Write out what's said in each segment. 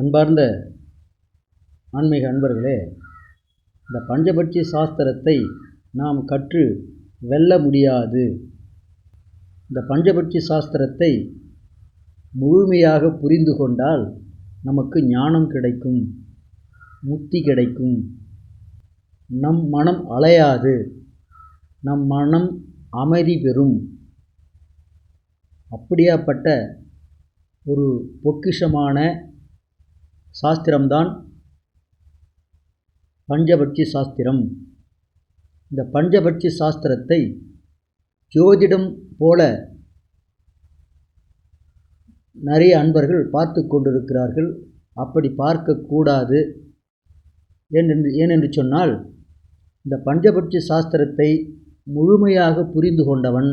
அன்பார்ந்த ஆன்மீக அன்பர்களே இந்த பஞ்சபட்சி சாஸ்திரத்தை நாம் கற்று வெல்ல முடியாது. இந்த பஞ்சபட்சி சாஸ்திரத்தை முழுமையாக புரிந்து கொண்டால் நமக்கு ஞானம் கிடைக்கும் முக்தி கிடைக்கும். நம் மனம் அலையாது நம் மனம் அமைதி பெறும். அப்படியாப்பட்ட ஒரு பொக்கிஷமான சாஸ்திரம்தான் பஞ்சபட்சி சாஸ்திரம். இந்த பஞ்சபட்சி சாஸ்திரத்தை ஜோதிடம் போல நிறைய அன்பர்கள் பார்த்து கொண்டிருக்கிறார்கள். அப்படி பார்க்கக்கூடாது ஏனென்று ஏனென்று சொன்னால் இந்த பஞ்சபட்சி சாஸ்திரத்தை முழுமையாக புரிந்து கொண்டவன்.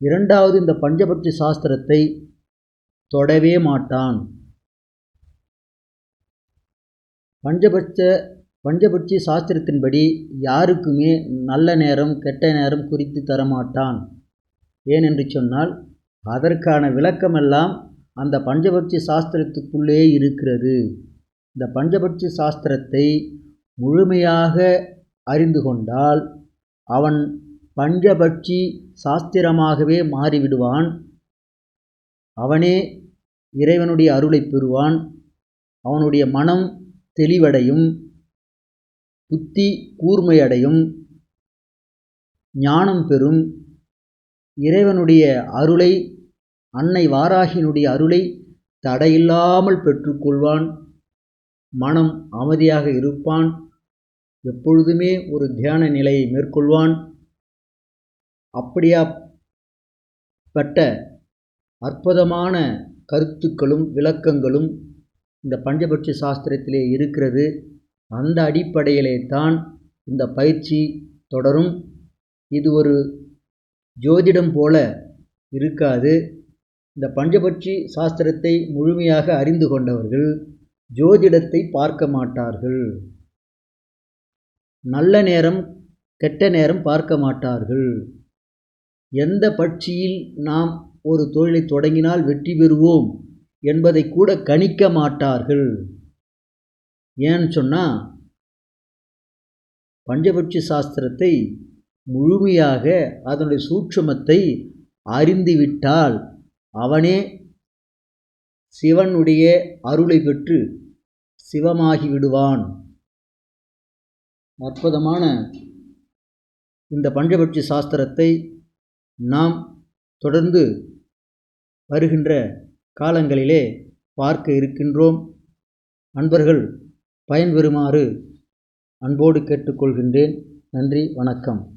இரண்டாவது இந்த பஞ்சபட்சி சாஸ்திரத்தை தொடவே மாட்டான். பஞ்சபட்ச பஞ்சபட்சி சாஸ்திரத்தின்படி யாருக்குமே நல்ல நேரம் கெட்ட நேரம் குறித்து தரமாட்டான். ஏனென்று சொன்னால் அதற்கான விளக்கமெல்லாம் அந்த பஞ்சபட்சி சாஸ்திரத்துக்குள்ளே இருக்கிறது. இந்த பஞ்சபட்சி சாஸ்திரத்தை முழுமையாக அறிந்து கொண்டால் அவன் பஞ்சபட்சி சாஸ்திரமாகவே மாறிவிடுவான். அவனே இறைவனுடைய அருளை பெறுவான். அவனுடைய மனம் தெளிவடையும். புத்தி கூர்மையடையும். ஞானம் பெறும். இறைவனுடைய அருளை அன்னை வாராகினுடைய அருளை தடையில்லாமல் பெற்றுக்கொள்வான். மனம் அமைதியாக இருப்பான். எப்பொழுதுமே ஒரு தியான நிலையை மேற்கொள்வான். அப்படியாப்பட்ட அற்புதமான கருத்துக்களும் விளக்கங்களும் இந்த பஞ்சபட்ச சாஸ்திரத்திலே இருக்கிறது. அந்த அடிப்படையிலே தான் இந்த பயிற்சி தொடரும். இது ஒரு ஜோதிடம் போல இருக்காது. இந்த பஞ்சபட்சி சாஸ்திரத்தை முழுமையாக அறிந்து கொண்டவர்கள் ஜோதிடத்தை பார்க்க மாட்டார்கள். நல்ல நேரம் கெட்ட நேரம் பார்க்க மாட்டார்கள். எந்த பட்சியில் நாம் ஒரு தொழிலை தொடங்கினால் வெற்றி பெறுவோம் என்பதை கூட கணிக்க மாட்டார்கள். ஏன்னு சொன்னால் பஞ்சபட்சி சாஸ்திரத்தை முழுமையாக அதனுடைய சூட்சமத்தை அறிந்துவிட்டால் அவனே சிவனுடைய அருளை பெற்று சிவமாகி விடுவான். அற்புதமான இந்த பஞ்சபட்சி சாஸ்திரத்தை நாம் தொடர்ந்து வருகின்ற காலங்களிலே பார்க்க இருக்கின்றோம். அன்பர்கள் பயன்பெறுமாறு அன்போடு கேட்டுக்கொள்கின்றேன். நன்றி வணக்கம்.